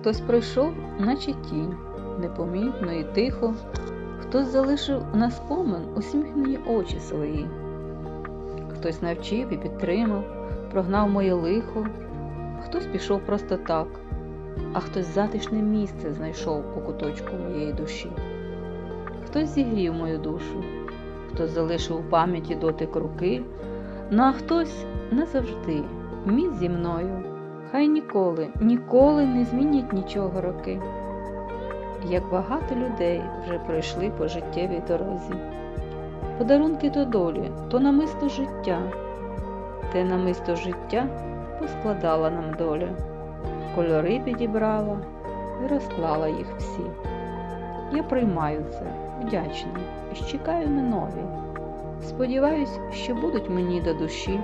Хтось пройшов, наче тінь, непомітно і тихо, хтось залишив на спомин усміхнені очі свої. Хтось навчив і підтримав, прогнав моє лихо, хтось пішов просто так, а хтось затишне місце знайшов у куточку моєї душі. Хтось зігрів мою душу, хтось залишив у пам'яті дотик руки, ну а хтось назавжди міг зі мною. Хай ніколи, ніколи не змінять нічого роки. Як багато людей вже пройшли по життєвій дорозі. Подарунки до долі, то намисто життя, те намисто життя поскладала нам доля, кольори підібрала і розклала їх всі. Я приймаю це, вдячна і чекаю на нові. Сподіваюсь, що будуть мені до душі